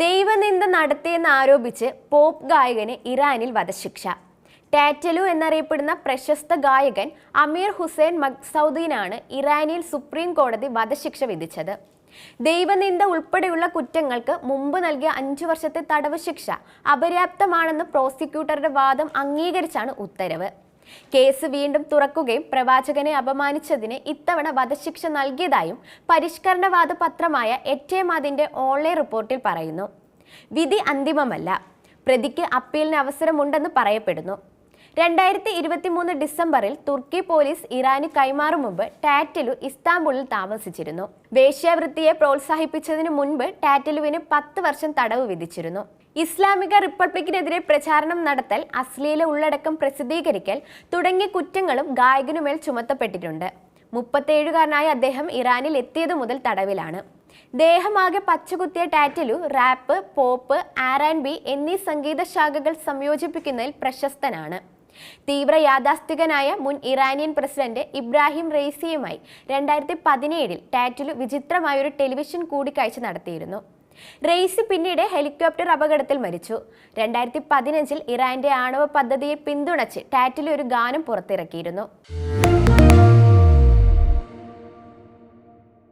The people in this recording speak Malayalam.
ദൈവനിന്ദ നടത്തിയെന്ന് ആരോപിച്ച് പോപ്പ് ഗായകന് ഇറാനിൽ വധശിക്ഷ. ടാറ്റലു എന്നറിയപ്പെടുന്ന പ്രശസ്ത ഗായകൻ അമീർ ഹുസൈൻ മക്സൗദീനാണ് ഇറാനിൽ സുപ്രീം കോടതി വധശിക്ഷ വിധിച്ചത്. ദൈവനിന്ദ ഉൾപ്പെടെയുള്ള കുറ്റങ്ങൾക്ക് മുമ്പ് നൽകിയ അഞ്ചു വർഷത്തെ തടവ് ശിക്ഷ അപര്യാപ്തമാണെന്ന് പ്രോസിക്യൂട്ടറുടെ വാദം അംഗീകരിച്ചാണ് ഉത്തരവ്. കേസ് വീണ്ടും തുറക്കുകയും പ്രവാചകനെ അപമാനിച്ചതിന് ഇത്തവണ വധശിക്ഷ നൽകിയതായും പരിഷ്കരണവാദ പത്രമായ എറ്റേമാദിന്റെ ഓൺലൈൻ റിപ്പോർട്ടിൽ പറയുന്നു. വിധി അന്തിമമല്ല. പ്രതിക്ക് അപ്പീലിന് അവസരമുണ്ടെന്ന് പറയപ്പെടുന്നു. രണ്ടായിരത്തി ഇരുപത്തി മൂന്ന് ഡിസംബറിൽ തുർക്കി പോലീസ് ഇറാന് കൈമാറും മുമ്പ് ടാറ്റലു ഇസ്താംബുളിൽ താമസിച്ചിരുന്നു. വേശ്യാവൃത്തിയെ പ്രോത്സാഹിപ്പിച്ചതിന് മുൻപ് ടാറ്റലുവിന് പത്ത് വർഷം തടവ് വിധിച്ചിരുന്നു. ഇസ്ലാമിക റിപ്പബ്ലിക്കിനെതിരെ പ്രചാരണം നടത്തൽ അശ്ലീല ഉള്ളടക്കം പ്രസിദ്ധീകരിക്കൽ തുടങ്ങിയ കുറ്റങ്ങളും ഗായകനുമേൽ ചുമത്തപ്പെട്ടിട്ടുണ്ട്. മുപ്പത്തേഴുകാരനായ അദ്ദേഹം ഇറാനിൽ എത്തിയതു മുതൽ തടവിലാണ്. ദേഹമാകെ പച്ചകുത്തിയ Tataloo rap pop R and B എന്നീ സംഗീത ശാഖകൾ സംയോജിപ്പിക്കുന്നതിൽ പ്രശസ്തനാണ്. തീവ്ര യാഥാസ്ഥികനായ മുൻ ഇറാനിയൻ പ്രസിഡന്റ് ഇബ്രാഹിം റെയ്സിയുമായി രണ്ടായിരത്തി പതിനേഴിൽ വിചിത്രമായ വിചിത്രമായൊരു ടെലിവിഷൻ കൂടിക്കാഴ്ച നടത്തിയിരുന്നു. റെയ്സി പിന്നീട് ഹെലികോപ്റ്റർ അപകടത്തിൽ മരിച്ചു. രണ്ടായിരത്തി പതിനഞ്ചിൽ ഇറാന്റെ ആണവ പദ്ധതിയെ പിന്തുണച്ച് ടാറ്റിലൊരു ഒരു ഗാനം പുറത്തിറക്കിയിരുന്നു.